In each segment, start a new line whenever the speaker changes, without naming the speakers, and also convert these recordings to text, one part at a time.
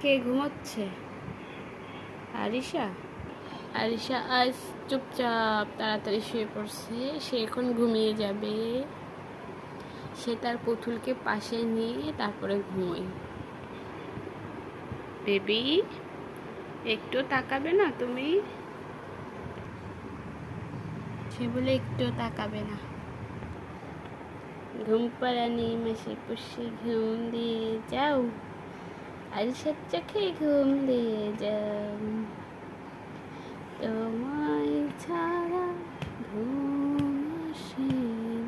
কে ঘুমোচ্ছে? আরিশা? আরিশা আজ চুপচাপ তাড়াতাড়ি শুয়ে পড়ছে। সে এখন ঘুমিয়ে যাবে। সে তার পুতুলকে পাশে নিয়ে তারপরে ঘুমোয়। বেবি একটু তাকাবে না তুমি? সে বলে একটু তাকাবে না। ঘুম পাড়ানি মাসে পুষি ঘুম দিয়ে যাও। আরিসার চোখে ঘুম দিয়ে যাও। তোমায় ছাড়া ঘুম আসে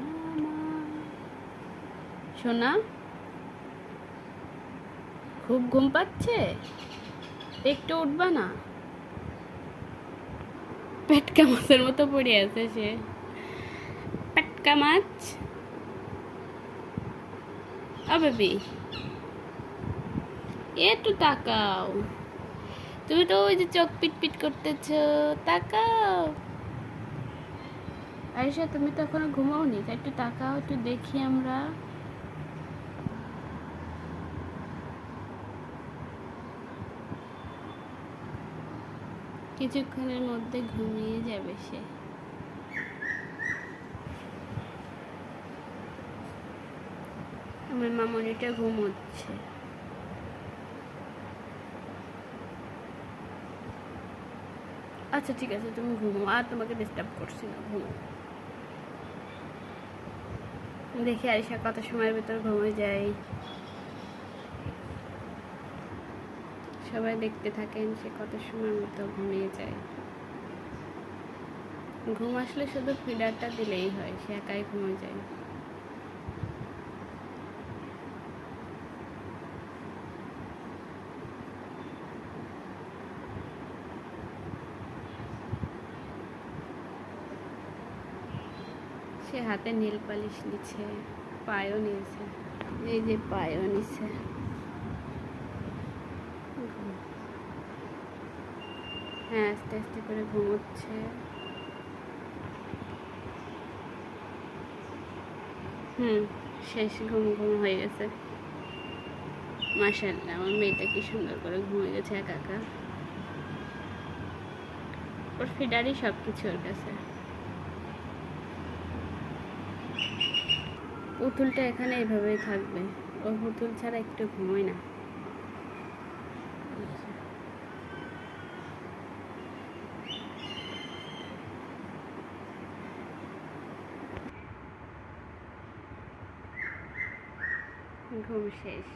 না আমার। সোনা, খুব ঘুম পাচ্ছে? একটু উঠবা না? পেটকা মাছের মতো পড়ে আছে সে। পেটকা মাছ? ও বেবি। একটু তাকাও। তুমি তো ওই যে চোখ পিট পিট করতেছ, তাকাও। আরিশা তুমি তো এখনও ঘুমাওনি তা একটু তাকাও, একটু দেখি আমরা। কিছুক্ষণের মধ্যে ঘুমিয়ে যাবে সে। আমার মামনিটা ঘুমোচ্ছে। আচ্ছা ঠিক আছে, তুমি ঘুমো, আর তোমাকে ডিস্টার্ব করছি না, ঘুমো। দেখি আরিশা কত সময়ের ভিতর ঘুমিয়ে যায়। সবাই দেখতে থাকেন সে কত সময়ের মতো ঘুমিয়ে যায়। ঘুম আসলে শুধু ফিডারটা দিলেই হয়, সে একাই ঘুমিয়ে যায়। সে হাতে নীল পালিশ নিচ্ছে, পায়ও নিয়েছে। এই যে পায়ও নিছে হ্যাঁ আস্তে আস্তে করে ঘুমোচ্ছে। হুম, শেষ ঘুম ঘুম হয়ে গেছে। মাসাল্লাহ আমার মেয়েটা কি সুন্দর করে ঘুমিয়ে গেছে একা একা। ওর ফিডারই সব কিছু ওর কাছে। পুতুলটা এখানে এইভাবেই থাকবে। ও পুতুল ছাড়া একটু ঘুমোয় না। ঘুম শেষ।